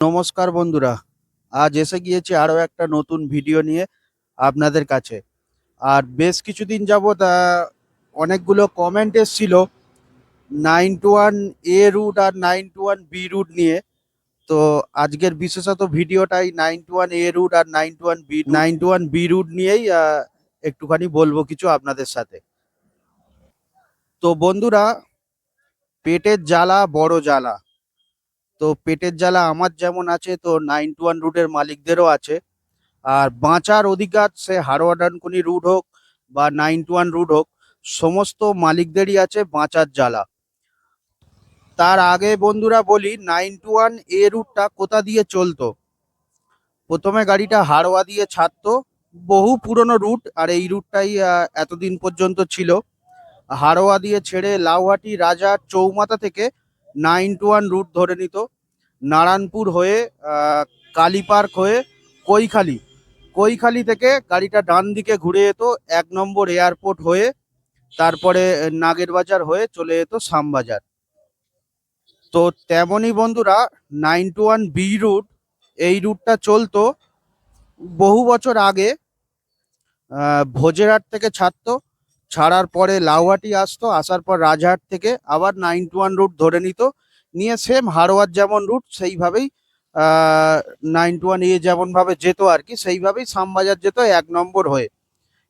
নমস্কার বন্ধুরা, আজ এসে গিয়েছি আরও একটা নতুন ভিডিও নিয়ে আপনাদের কাছে। আর বেশ কিছুদিন যাবৎ অনেকগুলো কমেন্ট এসছিল nine two one A route R nine two one B route নিয়ে। তো আজকের বিশেষত ভিডিওটাই nine two one A route R nine two one B nine two one B route নিয়েই একটুখানি বলব কিছু আপনাদের সাথে। তো বন্ধুরা, পেটের জ্বালা বড় জ্বালা। তো পেটের জ্বালা আমার যেমন আছে, তো নাইন টু ওয়ান রুটের মালিকদেরও আছে। আর বাঁচার অধিকার সে হারোয়াডানকুনি রুট হোক বা নাইন টু ওয়ান রুট হোক, সমস্ত মালিকদেরই আছে বাঁচার জ্বালা। তার আগে বন্ধুরা বলি নাইন টু ওয়ান এ রুটটা কোথা দিয়ে চলতো? প্রথমে গাড়িটা হারোয়া দিয়ে ছাড়তো, বহু পুরনো রুট আর এই রুটটাই এতদিন পর্যন্ত ছিল। হারোয়া দিয়ে ছেড়ে লাউহাটি রাজার চৌমাথা থেকে নাইন টু ওয়ান রুট ধরে নিত। নারায়ণপুর হয়ে কালীপার্ক হয়ে কৈখালি। কৈখালি থেকে গাড়িটা ডান দিকে ঘুরে যেত এক নম্বর এয়ারপোর্ট হয়ে, তারপরে নাগের বাজার হয়ে চলে যেত শ্যামবাজার। তো তেমনই বন্ধুরা nine two one B route এই রুটটা চলতো বহু বছর আগে ভোজেরহাট থেকে ছাড়তো। ছাড়ার পরে লাউহাটি আসতো, আসার পর রাজহাট থেকে আবার নাইন টু ওয়ান রুট ধরে নিত। নিয়ে সেম হারোয়ার যেমন রুট সেইভাবেই নাইন টু ওয়ান এ যেমন ভাবে যেত আর কি, সেইভাবেই শ্যামবাজার যেত এক নম্বর হয়ে।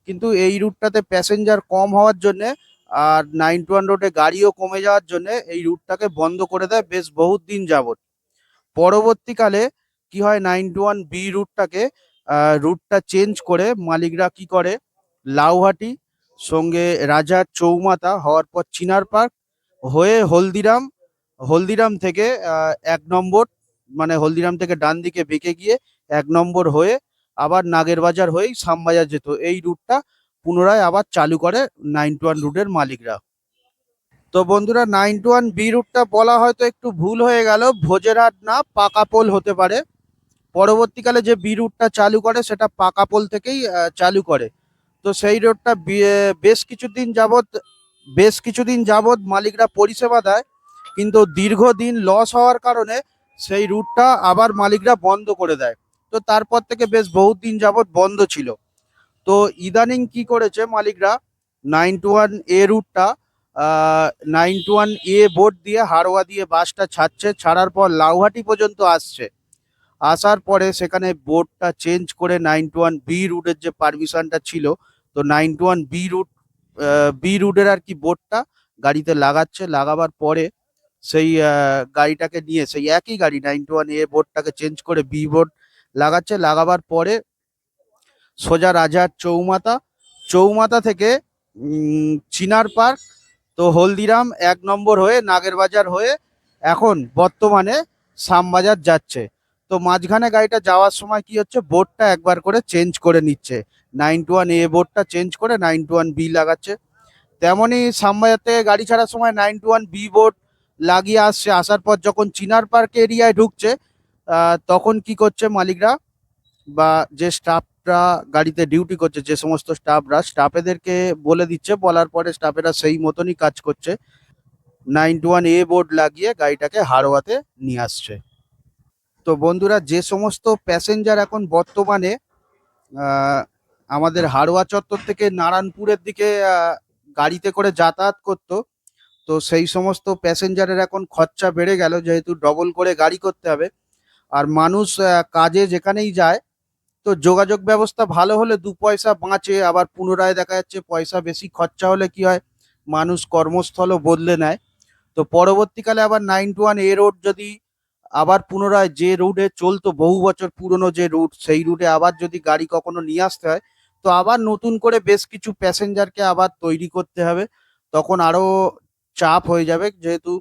কিন্তু এই রুটটাতে প্যাসেঞ্জার কম হওয়ার জন্যে আর নাইন টু ওয়ান রোডে গাড়িও কমে যাওয়ার জন্যে এই রুটটাকে বন্ধ করে দেয় বেশ বহুত দিন যাবত পরবর্তীকালে কি হয় নাইন টু ওয়ান বি রুটটাকে রুটটা চেঞ্জ করে মালিকরা কি করে, লাউহাটি সঙ্গে রাজার চৌমাতা হওয়ার পর চিনার পার্ক হয়ে হলদিরাম হলদিরাম থেকে এক নম্বর মানে হলদিরাম থেকে ডান দিকে বেঁকে গিয়ে এক নম্বর হয়ে আবার নাগের বাজার হয়েই শ্যামবাজার যেত। এই রুটটা পুনরায় আবার চালু করে নাইন টু ওয়ান রুটের মালিকরা। তো বন্ধুরা, নাইন টু ওয়ান বি রুটটা বলা হয়তো একটু ভুল হয়ে গেল। ভোজেরহাট না, পাকাপোল হতে পারে। পরবর্তীকালে যে বি রুটটা চালু করে, সেটা পাকাপোল থেকেই চালু করে। তো সেই রোডটা বেশ কিছুদিন যাবৎ, বেশ কিছুদিন যাবৎ মালিকরা পরিষেবা দেয়, কিন্তু দীর্ঘদিন লস হওয়ার কারণে সেই রুটটা আবার মালিকরা বন্ধ করে দেয়। তো তারপর থেকে বেশ বহুত দিন যাবৎ বন্ধ ছিল। তো ইদানিং কি করেছে মালিকরা? নাইন টু ওয়ান এ রুটটা nine two one A board দিয়ে হাড়োয়া দিয়ে বাসটা ছাড়ছে, ছাড়ার পর লাউহাটি পর্যন্ত আসছে। আসার পরে সেখানে বোর্ডটা চেঞ্জ করে নাইন টু ওয়ান বি রুটের যে পারমিশনটা ছিল তো nine two one B route B রুটের আর কি বোর্ডটা গাড়িতে লাগাচ্ছে, লাগাবার পরে সেই গাড়িটাকে নিয়ে, সেই একই গাড়ি নাইন টু ওয়ান এ বোর্ডটাকে চেঞ্জ করে বি বোর্ড লাগাচ্ছে, লাগাবার পরে সোজা রাজার চৌমাতা চৌমাতা থেকে চিনার পার্ক, তো হলদিরাম এক নম্বর হয়ে নাগের বাজার হয়ে এখন বর্তমানে শ্যামবাজার যাচ্ছে। তো মাঝখানে গাড়িটা যাওয়ার সময় কি হচ্ছে? বোর্ডটা একবার করে চেঞ্জ করে নিচ্ছে। নাইন টু ওয়ান এ বোর্ডটা চেঞ্জ করে নাইন টু ওয়ান বি লাগাচ্ছে। তেমনই শ্যামবাজার থেকে গাড়ি ছাড়ার সময় nine two one B board লাগিয়ে আসছে। আসার পর যখন চিনার পার্ক এরিয়ায় ঢুকছে তখন কি করছে মালিকরা? বা যে স্টাফরা গাড়িতে ডিউটি করছে, যে সমস্ত স্টাফরা, স্টাফেদেরকে বলে দিচ্ছে। বলার পরে স্টাফেরা সেই মতনই কাজ করছে। Nine two one A board লাগিয়ে গাড়িটাকে হারোয়াতে নিয়ে আসছে। তো বন্ধুরা, যে সমস্ত প্যাসেঞ্জার এখন বর্তমানে আমাদের হাড়োয়া চত্বর থেকে নারায়ণপুরের দিকে গাড়িতে করে যাতায়াত করতো, তো সেই সমস্ত প্যাসেঞ্জারের এখন খরচা বেড়ে গেল, যেহেতু ডবল করে গাড়ি করতে হবে। আর মানুষ কাজে যেখানেই যায়, তো যোগাযোগ ব্যবস্থা ভালো হলে দু পয়সা বাঁচে, আবার পুনরায় দেখা যাচ্ছে পয়সা বেশি, খরচা হলে কি হয়, মানুষ কর্মস্থলও বদলে নেয়। তো পরবর্তীকালে আবার nine two one A road যদি আবার পুনরায় যে রুটে চলতো, বহু বছর পুরনো যে রুট, সেই রুটে আবার যদি গাড়ি কখনো নিয়ে আসতে হয়, তো আবার নতুন করে বেশ কিছু প্যাসেঞ্জারকে আবার তৈরি করতে হবে। তখন আরও চাপ হয়ে যাবে, যেহেতু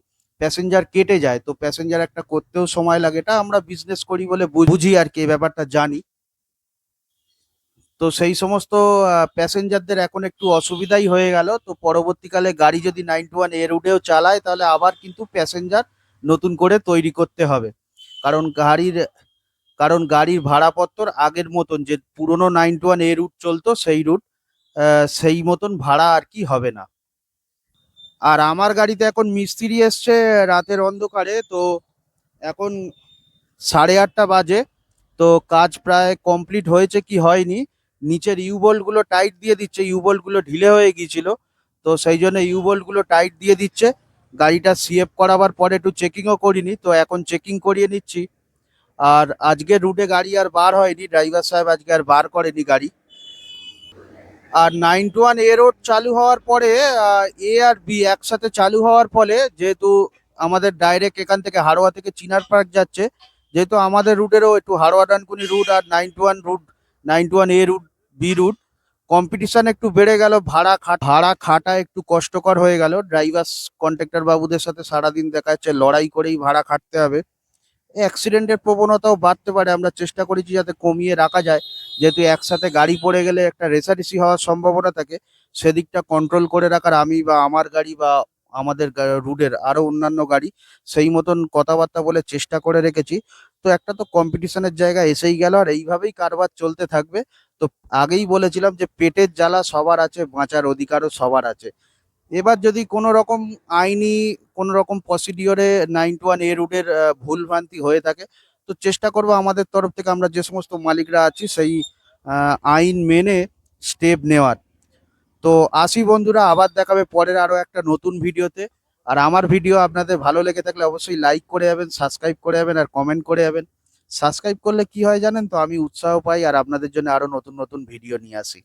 প্যাসেঞ্জার কেটে যায়, তো প্যাসেঞ্জার একটা করতেও সময় লাগে। এটা আমরা বিজনেস করি বলে বুঝি আর কি ব্যাপারটা জানি। তো সেই সমস্ত প্যাসেঞ্জারদের এখন একটু অসুবিধাই হয়ে গেল। তো পরবর্তীকালে গাড়ি যদি নাইন টু ওয়ান এ রুটেও চালায়, তাহলে আবার কিন্তু প্যাসেঞ্জার নতুন করে তৈরি করতে হবে। কারণ গাড়ির কারণ গাড়ির ভাড়াপত্তর আগের মতন যে পুরনো nine two one A route চলতো সেই রুট সেই মতন ভাড়া আর কি হবে না। আর আমার গাড়িতে এখন মিস্ত্রি এসছে রাতের অন্ধকারে, তো এখন সাড়ে আটটা বাজে, তো কাজ প্রায় কমপ্লিট হয়েছে কি হয়নি। নিচের ইউবোল্টগুলো টাইট দিয়ে দিচ্ছে ইউবোল্টগুলো ঢিলে হয়ে গিয়েছিল, তো সেই জন্য ইউবোল্টগুলো টাইট দিয়ে দিচ্ছে। গাড়িটা সিএফ করাবার পরে একটু চেকিংও করিনি, তো এখন চেকিং করিয়ে নিচ্ছি। আর আজকে রুটে গাড়ি আর বার হয়নি ড্রাইভার সাহেব আজকে আর বার করেনি গাড়ি। আর nine two one A road চালু হওয়ার পরে এ আর বি একসাথে চালু হওয়ার ফলে যেহেতু আমাদের ডাইরেক্ট এখান থেকে হাড়োয়া থেকে চিনার পার্ক যাচ্ছে, যেহেতু আমাদের রুটেরও একটু Haroa Dankuni route R nine two one route nine two one A route B route competition একটু বেড়ে গেল, ভাড়া ভাড়া খাটা একটু কষ্টকর হয়ে গেল। ড্রাইভার কন্ট্রাক্টর বাবুদের সাথে সারাদিন দেখা যাচ্ছে লড়াই করেই ভাড়া খাটতে হবে। অ্যাক্সিডেন্টের প্রবণতাও বাড়তে পারে, আমরা চেষ্টা করেছি যাতে কমিয়ে রাখা যায়। যেহেতু একসাথে গাড়ি পড়ে গেলে একটা রেসারেসি হওয়ার সম্ভাবনা থাকে, সেদিকটা কন্ট্রোল করে রাখার আমি বা আমার গাড়ি বা আমাদের রুডের আরও অন্যান্য গাড়ি, সেই মতন কথাবার্তা বলে চেষ্টা করে রেখেছি। তো একটা তো কম্পিটিশনের জায়গা এসেই গেল, আর এইভাবেই কারবার চলতে থাকবে। তো আগেই বলেছিলাম যে পেটের জ্বালা সবার আছে, বাঁচার অধিকারও সবার আছে। এবার যদি কোনো রকম আইনি কোনো রকম প্রসিডিওরে নাইন টু ওয়ান এ রুটের ভুলভ্রান্তি হয়ে থাকে, তো চেষ্টা করব আমাদের তরফ থেকে আমরা যে সমস্ত মালিকরা আছি সেই আইন মেনে স্টেপ নেওয়ার। তো আসি বন্ধুরা, আবার দেখাবে পরের আরও একটা নতুন ভিডিওতে। আর আমার ভিডিও আপনাদের ভালো লেগে থাকলে অবশ্যই লাইক করে যাবেন সাবস্ক্রাইব করে যাবেন, আর কমেন্ট করে যাবেন। সাবস্ক্রাইব করলে কি হয় জানেন তো? আমি উৎসাহ পাই আর আপনাদের জন্য আরও নতুন নতুন ভিডিও নিয়ে আসি।